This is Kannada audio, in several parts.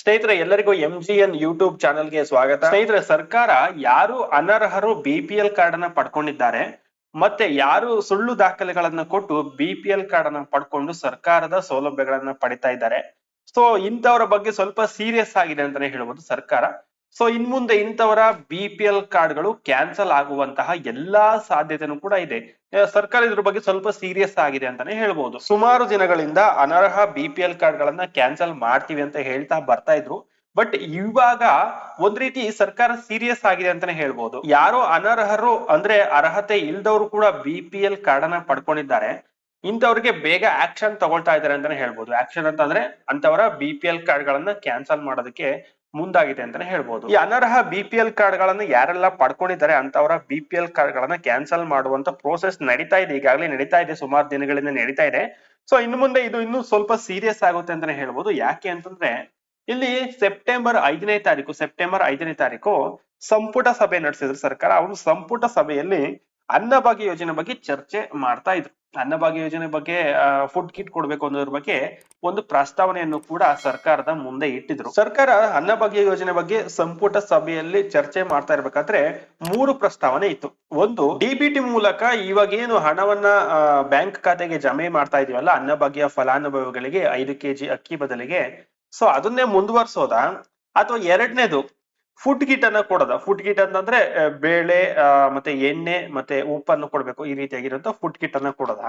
ಸ್ನೇಹಿತರೆ, ಎಲ್ಲರಿಗೂ ಎಂ ಜಿ ಎನ್ ಯೂಟ್ಯೂಬ್ ಚಾನೆಲ್ಗೆ ಸ್ವಾಗತ. ಸ್ನೇಹಿತರೆ, ಸರ್ಕಾರ ಯಾರು ಅನರ್ಹರು ಬಿ ಪಿ ಎಲ್ ಕಾರ್ಡ್ ಅನ್ನ ಪಡ್ಕೊಂಡಿದ್ದಾರೆ, ಮತ್ತೆ ಯಾರು ಸುಳ್ಳು ದಾಖಲೆಗಳನ್ನ ಕೊಟ್ಟು ಬಿ ಪಿ ಎಲ್ ಕಾರ್ಡ್ ಅನ್ನ ಪಡ್ಕೊಂಡು ಸರ್ಕಾರದ ಸೌಲಭ್ಯಗಳನ್ನ ಪಡಿತಾ ಇದ್ದಾರೆ. ಸೊ ಇಂಥವರ ಬಗ್ಗೆ ಸ್ವಲ್ಪ ಸೀರಿಯಸ್ ಆಗಿದೆ ಅಂತಾನೆ ಹೇಳ್ಬೋದು ಸರ್ಕಾರ. ಸೊ ಇನ್ ಮುಂದೆ ಇಂಥವರ ಬಿ ಪಿ ಎಲ್ ಕಾರ್ಡ್ಗಳು ಕ್ಯಾನ್ಸಲ್ ಆಗುವಂತಹ ಎಲ್ಲಾ ಸಾಧ್ಯತೆನೂ ಕೂಡ ಇದೆ. ಸರ್ಕಾರ ಇದ್ರ ಬಗ್ಗೆ ಸ್ವಲ್ಪ ಸೀರಿಯಸ್ ಆಗಿದೆ ಅಂತಾನೆ ಹೇಳ್ಬಹುದು ಸುಮಾರು ದಿನಗಳಿಂದ ಅನರ್ಹ ಬಿ ಪಿ ಎಲ್ ಕಾರ್ಡ್ ಗಳನ್ನ ಕ್ಯಾನ್ಸಲ್ ಮಾಡ್ತೀವಿ ಅಂತ ಹೇಳ್ತಾ ಬರ್ತಾ ಇದ್ರು. ಬಟ್ ಇವಾಗ ಒಂದ್ ರೀತಿ ಸರ್ಕಾರ ಸೀರಿಯಸ್ ಆಗಿದೆ ಅಂತಾನೆ ಹೇಳ್ಬಹುದು ಯಾರೋ ಅನರ್ಹರು ಅಂದ್ರೆ ಅರ್ಹತೆ ಇಲ್ದವರು ಕೂಡ ಬಿ ಪಿ ಎಲ್ ಕಾರ್ಡ್ ಅನ್ನ ಪಡ್ಕೊಂಡಿದ್ದಾರೆ. ಇಂಥವ್ರಿಗೆ ಬೇಗ ಆಕ್ಷನ್ ತಗೊಳ್ತಾ ಇದ್ದಾರೆ ಅಂತಾನೆ ಹೇಳ್ಬೋದು. ಆಕ್ಷನ್ ಅಂತಂದ್ರೆ ಅಂತವರ ಬಿ ಪಿ ಎಲ್ ಕಾರ್ಡ್ ಗಳನ್ನ ಕ್ಯಾನ್ಸಲ್ ಮಾಡೋದಕ್ಕೆ ಮುಂದಾಗಿದೆ ಅಂತಾನೆ ಹೇಳ್ಬೋದು. ಈ ಅನರ್ಹ ಬಿ ಪಿ ಎಲ್ ಕಾರ್ಡ್ ಗಳನ್ನ ಯಾರೆಲ್ಲ ಪಡ್ಕೊಂಡಿದ್ದಾರೆ ಅಂತವರ ಬಿ ಪಿ ಎಲ್ ಕಾರ್ಡ್ ಗಳನ್ನ ಕ್ಯಾನ್ಸಲ್ ಮಾಡುವಂತ ಪ್ರೋಸೆಸ್ ನಡೀತಾ ಇದೆ. ಈಗಾಗಲೇ ನಡೀತಾ ಇದೆ. ಸುಮಾರು ದಿನಗಳಿಂದ ನಡೀತಾ ಇದೆ. ಸೊ ಇನ್ನು ಮುಂದೆ ಇದು ಇನ್ನೂ ಸ್ವಲ್ಪ ಸೀರಿಯಸ್ ಆಗುತ್ತೆ ಅಂತಾನೆ ಹೇಳ್ಬೋದು. ಯಾಕೆ ಅಂತಂದ್ರೆ, ಇಲ್ಲಿ ಸೆಪ್ಟೆಂಬರ್ ಐದನೇ ತಾರೀಕು ಸೆಪ್ಟೆಂಬರ್ ಐದನೇ ತಾರೀಕು ಸಂಪುಟ ಸಭೆ ನಡೆಸಿದ್ರು ಸರ್ಕಾರ. ಅವರು ಸಂಪುಟ ಸಭೆಯಲ್ಲಿ ಅನ್ನಭಾಗ್ಯ ಯೋಜನೆ ಬಗ್ಗೆ ಚರ್ಚೆ ಮಾಡ್ತಾ ಇದ್ರು. ಅನ್ನಭಾಗ್ಯ ಯೋಜನೆ ಬಗ್ಗೆ ಫುಡ್ ಕಿಟ್ ಕೊಡ್ಬೇಕು ಅನ್ನೋದ್ರ ಬಗ್ಗೆ ಒಂದು ಪ್ರಸ್ತಾವನೆಯನ್ನು ಕೂಡ ಸರ್ಕಾರದ ಮುಂದೆ ಇಟ್ಟಿದ್ರು. ಸರ್ಕಾರ ಅನ್ನಭಾಗ್ಯ ಯೋಜನೆ ಬಗ್ಗೆ ಸಂಪುಟ ಸಭೆಯಲ್ಲಿ ಚರ್ಚೆ ಮಾಡ್ತಾ ಇರ್ಬೇಕಾದ್ರೆ ಮೂರು ಪ್ರಸ್ತಾವನೆ ಇತ್ತು. ಒಂದು ಡಿಬಿಟಿ ಮೂಲಕ ಇವಾಗೇನು ಹಣವನ್ನ ಬ್ಯಾಂಕ್ ಖಾತೆಗೆ ಜಮೆ ಮಾಡ್ತಾ ಇದೀವಲ್ಲ, ಅನ್ನಭಾಗ್ಯ ಫಲಾನುಭವಿಗಳಿಗೆ ಐದು ಕೆಜಿ ಅಕ್ಕಿ ಬದಲಿಗೆ. ಸೊ ಅದನ್ನೇ ಮುಂದುವರ್ಸೋದ? ಅಥವಾ ಎರಡನೇದು ಫುಡ್ ಕಿಟ್ ಅನ್ನ ಕೊಡೋದ. ಫುಡ್ ಕಿಟ್ ಅಂತಂದ್ರೆ ಬೇಳೆ ಮತ್ತೆ ಎಣ್ಣೆ, ಮತ್ತೆ ಉಪ್ಪನ್ನು ಕೊಡ್ಬೇಕು ಈ ರೀತಿಯಾಗಿರುವಂತ ಫುಡ್ ಕಿಟ್ ಅನ್ನ ಕೊಡೋದ.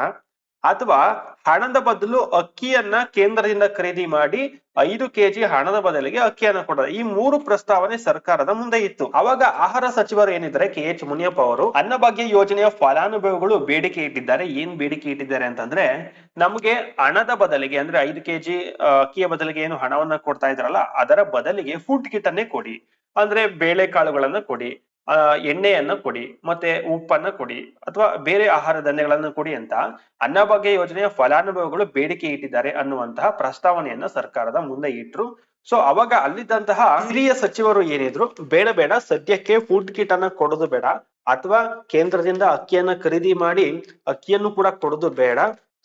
ಅಥವಾ ಹಣದ ಬದಲು ಅಕ್ಕಿಯನ್ನ ಕೇಂದ್ರದಿಂದ ಖರೀದಿ ಮಾಡಿ ಐದು ಕೆಜಿ ಹಣದ ಬದಲಿಗೆ ಅಕ್ಕಿಯನ್ನ ಕೊಡೋದು. ಈ ಮೂರು ಪ್ರಸ್ತಾವನೆ ಸರ್ಕಾರದ ಮುಂದೆ ಇತ್ತು. ಅವಾಗ ಆಹಾರ ಸಚಿವರು ಏನಿದ್ದಾರೆ, ಕೆ. ಎಚ್. ಮುನಿಯಪ್ಪ ಅವರು, ಅನ್ನಭಾಗ್ಯ ಯೋಜನೆಯ ಫಲಾನುಭವಿಗಳು ಬೇಡಿಕೆ ಇಟ್ಟಿದ್ದಾರೆ. ಏನ್ ಬೇಡಿಕೆ ಇಟ್ಟಿದ್ದಾರೆ ಅಂತಂದ್ರೆ, ನಮ್ಗೆ ಹಣದ ಬದಲಿಗೆ ಅಂದ್ರೆ ಐದು ಕೆಜಿ ಅಕ್ಕಿಯ ಬದಲಿಗೆ ಏನು ಹಣವನ್ನ ಕೊಡ್ತಾ ಇದ್ರಲ್ಲ, ಅದರ ಬದಲಿಗೆ ಫುಡ್ ಕಿಟ್ ಅನ್ನೇ ಕೊಡಿ. ಅಂದ್ರೆ ಬೇಳೆಕಾಳುಗಳನ್ನ ಕೊಡಿ ಎಣ್ಣೆಯನ್ನ ಕೊಡಿ, ಮತ್ತೆ ಉಪ್ಪನ್ನ ಕೊಡಿ, ಅಥವಾ ಬೇರೆ ಆಹಾರ ಧಾನ್ಯಗಳನ್ನು ಕೊಡಿ ಅಂತ ಅನ್ನಭಾಗ್ಯ ಯೋಜನೆಯ ಫಲಾನುಭವಿಗಳು ಬೇಡಿಕೆ ಇಟ್ಟಿದ್ದಾರೆ ಅನ್ನುವಂತಹ ಪ್ರಸ್ತಾವನೆಯನ್ನ ಸರ್ಕಾರದ ಮುಂದೆ ಇಟ್ರು. ಸೊ ಅವಾಗ ಅಲ್ಲಿದ್ದಂತಹ ಹಿರಿಯ ಸಚಿವರು ಏನಿದ್ರು, ಬೇಡ ಬೇಡ, ಸದ್ಯಕ್ಕೆ ಫುಡ್ ಕಿಟ್ ಅನ್ನ ಕೊಡೋದು ಬೇಡ, ಅಥವಾ ಕೇಂದ್ರದಿಂದ ಅಕ್ಕಿಯನ್ನ ಖರೀದಿ ಮಾಡಿ ಅಕ್ಕಿಯನ್ನು ಕೂಡ ಕೊಡೋದು ಬೇಡ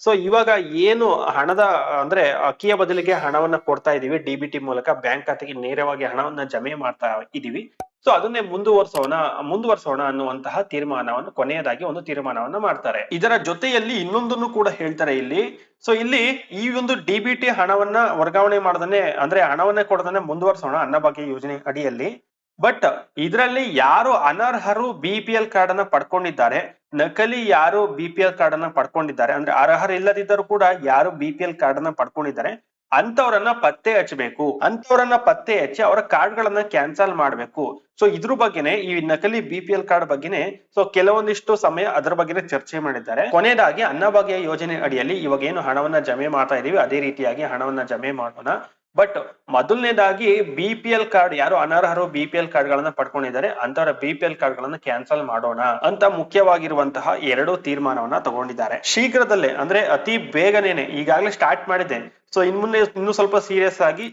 ಸೊ ಇವಾಗ ಏನು ಹಣದ, ಅಂದ್ರೆ, ಅಕ್ಕಿಯ ಬದಲಿಗೆ ಹಣವನ್ನ ಕೊಡ್ತಾ ಇದೀವಿ ಡಿಬಿಟಿ ಮೂಲಕ ಬ್ಯಾಂಕ್ ಖಾತೆಗೆ ನೇರವಾಗಿ ಹಣವನ್ನ ಜಮೆ ಮಾಡ್ತಾ ಇದೀವಿ. ಸೊ ಅದನ್ನೇ ಮುಂದುವರ್ಸೋಣ ಮುಂದುವರ್ಸೋಣ ಅನ್ನುವಂತಹ ತೀರ್ಮಾನವನ್ನು, ಕೊನೆಯದಾಗಿ ಒಂದು ತೀರ್ಮಾನವನ್ನ ಮಾಡ್ತಾರೆ. ಇದರ ಜೊತೆಯಲ್ಲಿ ಇನ್ನೊಂದನ್ನು ಕೂಡ ಹೇಳ್ತಾರೆ ಇಲ್ಲಿ. ಸೊ ಇಲ್ಲಿ ಈ ಒಂದು ಡಿಬಿಟಿ ಹಣವನ್ನ ವರ್ಗಾವಣೆ ಮಾಡದನೆ ಅಂದ್ರೆ ಹಣವನ್ನ ಕೊಡದನೆ ಮುಂದುವರ್ಸೋಣ ಅನ್ನಭಾಗ್ಯ ಯೋಜನೆ ಅಡಿಯಲ್ಲಿ. ಬಟ್ ಇದರಲ್ಲಿ ಯಾರು ಅನರ್ಹರು ಬಿ ಪಿ ಎಲ್ ಕಾರ್ಡ್ ಅನ್ನ ಪಡ್ಕೊಂಡಿದ್ದಾರೆ ನಕಲಿ ಯಾರು ಬಿ ಪಿ ಎಲ್ ಕಾರ್ಡ್ ಅನ್ನ ಪಡ್ಕೊಂಡಿದ್ದಾರೆ. ಅಂದ್ರೆ ಅರ್ಹರು ಇಲ್ಲದಿದ್ದರೂ ಕೂಡ ಯಾರು ಬಿ ಪಿ ಎಲ್ ಕಾರ್ಡ್ ಅನ್ನ ಪಡ್ಕೊಂಡಿದ್ದಾರೆ. ಅಂತವ್ರನ್ನ ಪತ್ತೆ ಹಚ್ಚಬೇಕು. ಅಂತವ್ರನ್ನ ಪತ್ತೆ ಹಚ್ಚಿ ಅವರ ಕಾರ್ಡ್ ಗಳನ್ನ ಕ್ಯಾನ್ಸಲ್ ಮಾಡ್ಬೇಕು. ಸೊ ಇದ್ರ ಬಗ್ಗೆನೆ ಈ ನಕಲಿ ಬಿ ಪಿ ಎಲ್ ಕಾರ್ಡ್ ಬಗ್ಗೆನೆ ಸೊ ಕೆಲವೊಂದಿಷ್ಟು ಸಮಯ ಅದರ ಬಗ್ಗೆನೆ ಚರ್ಚೆ ಮಾಡಿದ್ದಾರೆ. ಕೊನೆಯದಾಗಿ ಅನ್ನಭಾಗ್ಯ ಯೋಜನೆ ಅಡಿಯಲ್ಲಿ ಇವಾಗ ಏನು ಹಣವನ್ನ ಜಮೆ ಮಾಡ್ತಾ ಇದೀವಿ, ಅದೇ ರೀತಿಯಾಗಿ ಹಣವನ್ನ ಜಮೆ ಮಾಡೋಣ. ಬಟ್ ಮೊದಲನೇದಾಗಿ ಬಿ ಪಿ ಎಲ್ ಕಾರ್ಡ್ ಯಾರು ಅನರ್ಹರು ಬಿ ಪಿ ಎಲ್ ಕಾರ್ಡ್ ಪಡ್ಕೊಂಡಿದ್ದಾರೆ ಅಂತವರ ಬಿ ಪಿ ಎಲ್ ಕಾರ್ಡ್ ಗಳನ್ನ ಕ್ಯಾನ್ಸಲ್ ಮಾಡೋಣ ಅಂತ ಮುಖ್ಯವಾಗಿರುವಂತಹ ಎರಡು ತೀರ್ಮಾನವನ್ನ ತಗೊಂಡಿದ್ದಾರೆ. ಶೀಘ್ರದಲ್ಲೇ, ಅಂದ್ರೆ ಅತಿ ಬೇಗನೇನೆ ಈಗಾಗಲೇ ಸ್ಟಾರ್ಟ್ ಮಾಡಿದೆ ಸೊ ಇನ್ ಮುಂದೆ ಇನ್ನು ಸ್ವಲ್ಪ ಸೀರಿಯಸ್ ಆಗಿ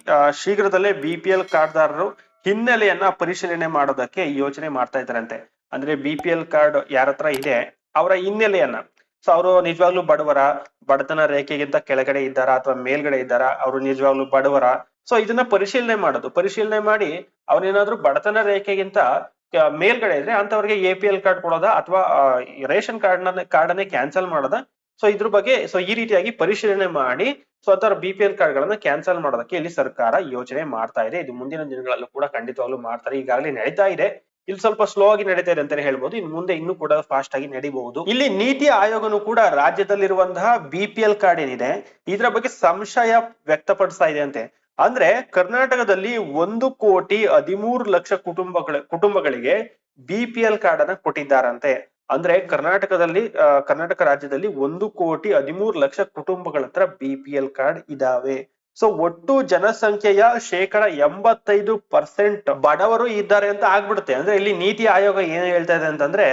ಶೀಘ್ರದಲ್ಲೇ ಬಿ ಪಿ ಎಲ್ ಕಾರ್ಡ್ದಾರರು ಹಿನ್ನೆಲೆಯನ್ನ ಪರಿಶೀಲನೆ ಮಾಡೋದಕ್ಕೆ ಯೋಚನೆ ಮಾಡ್ತಾ ಇದ್ದಾರಂತೆ. ಅಂದ್ರೆ ಬಿ ಪಿ ಎಲ್ ಕಾರ್ಡ್ ಯಾರತ್ರ ಇದೆ, ಅವರ ಹಿನ್ನೆಲೆಯನ್ನ. ಸೊ ಅವರು ನಿಜವಾಗ್ಲೂ ಬಡವರ, ಬಡತನ ರೇಖೆಗಿಂತ ಕೆಳಗಡೆ ಇದ್ದಾರಾ ಅಥವಾ ಮೇಲ್ಗಡೆ ಇದ್ದಾರಾ, ಅವರು ನಿಜವಾಗ್ಲೂ ಬಡವರ? ಸೊ ಇದನ್ನ ಪರಿಶೀಲನೆ ಮಾಡೋದು. ಪರಿಶೀಲನೆ ಮಾಡಿ ಅವ್ರೇನಾದ್ರೂ ಬಡತನ ರೇಖೆಗಿಂತ ಮೇಲ್ಗಡೆ ಇದ್ರೆ ಅಂತವ್ರಿಗೆ ಎ ಪಿ ಎಲ್ ಕಾರ್ಡ್ ಕೊಡೋದ ಅಥವಾ ರೇಷನ್ ಕಾರ್ಡ್ ಕಾರ್ಡ್ ಅನ್ನೇ ಕ್ಯಾನ್ಸಲ್ ಮಾಡೋದ? ಸೊ ಇದ್ರ ಬಗ್ಗೆ ಸೊ ಈ ರೀತಿಯಾಗಿ ಪರಿಶೀಲನೆ ಮಾಡಿ ಸೊ ಅದರ ಬಿ ಪಿ ಎಲ್ ಕಾರ್ಡ್ ಗಳನ್ನ ಕ್ಯಾನ್ಸಲ್ ಮಾಡೋದಕ್ಕೆ ಇಲ್ಲಿ ಸರ್ಕಾರ ಯೋಚನೆ ಮಾಡ್ತಾ ಇದೆ. ಇದು ಮುಂದಿನ ದಿನಗಳಲ್ಲೂ ಕೂಡ ಖಂಡಿತವಾಗ್ಲೂ ಮಾಡ್ತಾರೆ. ಈಗಾಗಲೇ ನಡೀತಾ ಇದೆ. ಇಲ್ಲಿ ಸ್ವಲ್ಪ ಸ್ಲೋ ಆಗಿ ನಡೀತಾ ಇದೆ ಅಂತಾನೆ ಹೇಳ್ಬೋದು. ಇನ್ನು ಮುಂದೆ ಇನ್ನು ಕೂಡ ಫಾಸ್ಟ್ ಆಗಿ ನಡಿಬಹುದು. ಇಲ್ಲಿ ನೀತಿ ಆಯೋಗನು ಕೂಡ ರಾಜ್ಯದಲ್ಲಿರುವಂತಹ ಬಿ ಪಿ ಎಲ್ ಕಾರ್ಡ್ ಏನಿದೆ, ಇದರ ಬಗ್ಗೆ ಸಂಶಯ ವ್ಯಕ್ತಪಡಿಸ್ತಾ ಇದೆ ಅಂತೆ. ಅಂದ್ರೆ ಕರ್ನಾಟಕದಲ್ಲಿ ಒಂದು ಕೋಟಿ ಹದಿಮೂರು ಲಕ್ಷ ಕುಟುಂಬಗಳ, ಕುಟುಂಬಗಳಿಗೆ ಬಿ ಪಿ ಎಲ್ ಕಾರ್ಡ್ ಅನ್ನ ಕೊಟ್ಟಿದ್ದಾರಂತೆ. ಅಂದ್ರೆ ಕರ್ನಾಟಕದಲ್ಲಿ ಕರ್ನಾಟಕ ರಾಜ್ಯದಲ್ಲಿ ಒಂದು ಕೋಟಿ ಹದಿಮೂರು ಲಕ್ಷ ಕುಟುಂಬಗಳ ಹತ್ರ ಬಿ ಪಿ ಎಲ್ ಕಾರ್ಡ್ ಇದಾವೆ. ಸೊ ಒಟ್ಟು ಜನಸಂಖ್ಯೆಯ ಶೇಕಡ ಎಂಬತ್ತೈದು ಪರ್ಸೆಂಟ್ ಬಡವರು ಇದ್ದಾರೆ ಅಂತ ಆಗ್ಬಿಡುತ್ತೆ. ಅಂದ್ರೆ ಇಲ್ಲಿ ನೀತಿ ಆಯೋಗ ಏನ್ ಹೇಳ್ತಾ ಇದೆ ಅಂತಂದ್ರೆ,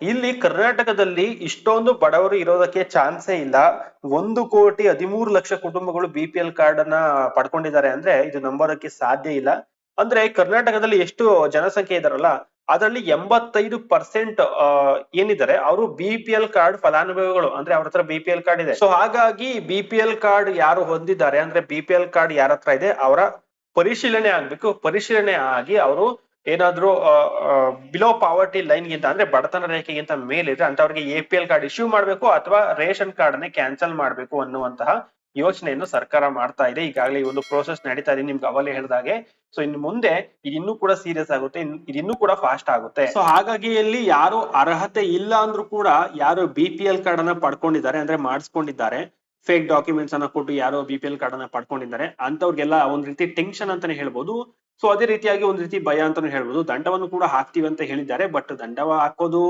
ಇಲ್ಲಿ ಕರ್ನಾಟಕದಲ್ಲಿ ಇಷ್ಟೊಂದು ಬಡವರು ಇರೋದಕ್ಕೆ ಚಾನ್ಸೇ ಇಲ್ಲ. ಒಂದು ಕೋಟಿ ಹದಿಮೂರು ಲಕ್ಷ ಕುಟುಂಬಗಳು ಬಿ ಪಿ ಎಲ್ ಕಾರ್ಡ್ ಅನ್ನ ಪಡ್ಕೊಂಡಿದ್ದಾರೆ ಅಂದ್ರೆ ಇದು ನಂಬೋದಕ್ಕೆ ಸಾಧ್ಯ ಇಲ್ಲ. ಅಂದ್ರೆ ಕರ್ನಾಟಕದಲ್ಲಿ ಎಷ್ಟು ಜನಸಂಖ್ಯೆ ಇದಾರಲ್ಲ ಅದರಲ್ಲಿ ಎಂಬತ್ತೈದು ಪರ್ಸೆಂಟ್ ಏನಿದ್ದಾರೆ, ಅವರು ಬಿ ಕಾರ್ಡ್ ಫಲಾನುಭವಿಗಳು, ಅಂದ್ರೆ ಅವ್ರ ಹತ್ರ ಬಿ ಕಾರ್ಡ್ ಇದೆ. ಸೊ ಹಾಗಾಗಿ ಬಿ ಕಾರ್ಡ್ ಯಾರು ಹೊಂದಿದ್ದಾರೆ, ಅಂದ್ರೆ ಬಿ ಕಾರ್ಡ್ ಯಾರ ಹತ್ರ ಇದೆ, ಅವರ ಪರಿಶೀಲನೆ ಆಗ್ಬೇಕು. ಪರಿಶೀಲನೆ ಆಗಿ ಅವರು ಏನಾದ್ರೂ ಬಿಲೋ ಪಾವರ್ಟಿ ಲೈನ್ ಗಿಂತ ಅಂದ್ರೆ ಬಡತನ ರೇಖೆಗಿಂತ ಮೇಲಿದ್ರೆ ಅಂತವ್ರಿಗೆ A P L card issue ಮಾಡ್ಬೇಕು, ಅಥವಾ ರೇಷನ್ ಕಾರ್ಡ್ ನೇ ಕ್ಯಾನ್ಸಲ್ ಮಾಡ್ಬೇಕು ಅನ್ನುವಂತಹ ಯೋಚನೆಯನ್ನು ಸರ್ಕಾರ ಮಾಡ್ತಾ ಇದೆ. ಈಗಾಗಲೇ ಈ ಒಂದು ಪ್ರೋಸೆಸ್ ನಡೀತಾ ಇದೆ. ನಿಮ್ಗೆ ಅವಲೇ ಹೇಳಿದಾಗೆ ಸೊ ಇನ್ನು ಮುಂದೆ ಇದಿನ್ನೂ ಕೂಡ ಸೀರಿಯಸ್ ಆಗುತ್ತೆ. ಇದಿನ್ನೂ ಕೂಡ ಫಾಸ್ಟ್ ಆಗುತ್ತೆ. ಸೊ ಹಾಗಾಗಿ ಇಲ್ಲಿ ಯಾರು ಅರ್ಹತೆ ಇಲ್ಲ ಅಂದ್ರೂ ಕೂಡ ಯಾರು ಬಿ ಪಿ ಎಲ್ ಕಾರ್ಡ್ ಅನ್ನ ಪಡ್ಕೊಂಡಿದ್ದಾರೆ ಅಂದ್ರೆ ಮಾಡಿಸ್ಕೊಂಡಿದ್ದಾರೆ. ಫೇಕ್ ಡಾಕ್ಯುಮೆಂಟ್ಸ್ ಅನ್ನ ಕೊಟ್ಟು ಯಾರೋ ಬಿ ಪಿ ಎಲ್ ಕಾರ್ಡ್ ಅನ್ನ ಪಡ್ಕೊಂಡಿದ್ದಾರೆ. ಅಂತವ್ರಿಗೆಲ್ಲ ಒಂದ್ ರೀತಿ ಟೆನ್ಷನ್ ಅಂತಾನೆ ಹೇಳ್ಬೋದು. ಸೊ ಅದೇ ರೀತಿಯಾಗಿ ಒಂದ್ ರೀತಿ ಭಯ ಅಂತಾನು ಹೇಳ್ಬೋದು. ದಂಡವನ್ನು ಕೂಡ ಹಾಕ್ತಿವಿ ಅಂತ ಹೇಳಿದ್ದಾರೆ. ಬಟ್ ದಂಡವ ಹಾಕೋದು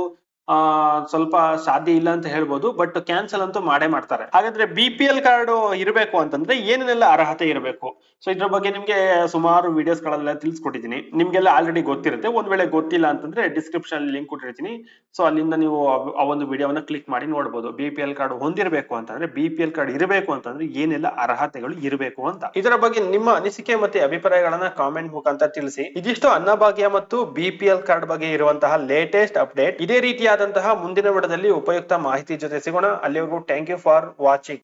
ಸ್ವಲ್ಪ ಸಾಧ್ಯ ಇಲ್ಲ ಅಂತ ಹೇಳ್ಬೋದು ಬಟ್ ಕ್ಯಾನ್ಸಲ್ ಅಂತೂ ಮಾಡೇ ಮಾಡ್ತಾರೆ. ಹಾಗಾದ್ರೆ ಬಿ ಪಿ ಎಲ್ ಕಾರ್ಡ್ ಇರಬೇಕು ಅಂತಂದ್ರೆ ಏನೇನೆಲ್ಲ ಅರ್ಹತೆ ಇರಬೇಕು? ಸೊ ಇದ್ರ ಬಗ್ಗೆ ನಿಮ್ಗೆ ಸುಮಾರು ವಿಡಿಯೋಸ್ ಗಳೆಲ್ಲ ತಿಳಿಸ್ಕೊಟ್ಟಿದ್ದೀನಿ. ನಿಮ್ಗೆಲ್ಲ ಆಲ್ರೆಡಿ ಗೊತ್ತಿರುತ್ತೆ. ಒಂದ್ ವೇಳೆ ಗೊತ್ತಿಲ್ಲ ಅಂತಂದ್ರೆ ಡಿಸ್ಕ್ರಿಪ್ಷನ್ ಲಿಂಕ್ ಕೊಟ್ಟಿರ್ತೀನಿ. ಸೊ ಅಲ್ಲಿಂದ ನೀವು ಆ- ಆ ಒಂದು ವಿಡಿಯೋವನ್ನ ಕ್ಲಿಕ್ ಮಾಡಿ ನೋಡ್ಬೋದು. ಬಿ ಪಿ ಎಲ್ ಕಾರ್ಡ್ ಹೊಂದಿರಬೇಕು ಅಂತಂದ್ರೆ ಬಿ ಪಿ ಎಲ್ ಕಾರ್ಡ್ ಇರಬೇಕು ಅಂತಂದ್ರೆ ಏನೆಲ್ಲ ಅರ್ಹತೆಗಳು ಇರಬೇಕು ಅಂತ. ಇದರ ಬಗ್ಗೆ ನಿಮ್ಮ ಅನಿಸಿಕೆ ಮತ್ತೆ ಅಭಿಪ್ರಾಯಗಳನ್ನ ಕಾಮೆಂಟ್ ಮುಖಾಂತರ ತಿಳಿಸಿ. ಇದಿಷ್ಟು ಅನ್ನಭಾಗ್ಯ ಮತ್ತು ಬಿ ಪಿ ಎಲ್ ಕಾರ್ಡ್ ಬಗ್ಗೆ ಇರುವಂತಹ ಲೇಟೆಸ್ಟ್ ಅಪ್ಡೇಟ್ ಇದೇ ರೀತಿಯಾದಂತಹ ಮುಂದಿನ ವಿಡದಲ್ಲಿ ಉಪಯುಕ್ತ ಮಾಹಿತಿ ಜೊತೆ ಸಿಗೋಣ. ಅಲ್ಲಿವರೆಗೂ ಥ್ಯಾಂಕ್ ಯು ಫಾರ್ ವಾಚಿಂಗ್